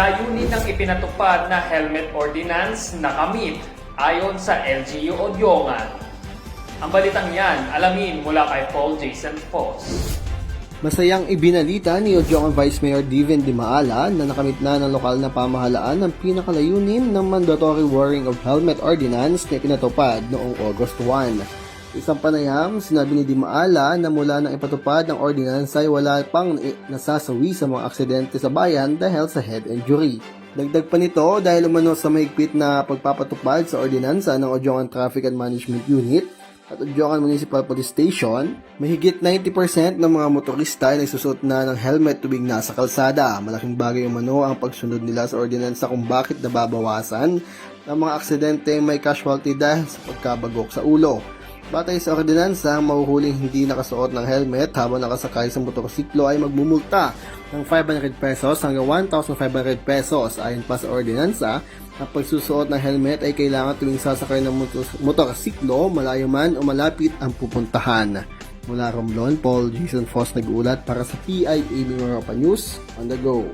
Layunin ng ipinatupad na helmet ordinance na kamit ayon sa LGU Odyongan. Ang balitang yan, alamin mula kay Paul Jason Foss. Masayang ibinalita ni Odiongan Vice Mayor Divin Di Maala na nakamit na ng lokal na pamahalaan ng pinakalayunin ng mandatory wearing of helmet ordinance na pinatupad noong August 1. Isang panayam, sinabi ni Di Maala na mula nang ipatupad ng ordinance ay wala pang na- nasasawi sa mga aksidente sa bayan dahil sa head injury. Dagdag pa nito dahil umano sa mahigpit na pagpapatupad sa ordinansa ng Odiongan Traffic and Management Unit at Odiongan Municipal Police Station, mahigit 90% ng mga motorista ay nagsusot na ng helmet tuwing nasa kalsada. Malaking bagay umano ang pagsunod nila sa ordinansa kung bakit nababawasan ng mga aksidente may casualty dahil sa pagkabagok sa ulo. Batay sa ordinansa, ang mahuhuling hindi nakasuot ng helmet habang nakasakay sa motorsiklo ay magmumulta ng 500 pesos hanggang 1,500 pesos. Ayon pa sa ordinansa, ang pagsusuot ng helmet ay kailangan tuwing sasakay ng motor- motorsiklo, malayo man o malapit ang pupuntahan. Mula Romblon, Paul Jason Foss nag-uulat para sa PIA Europa News on the go.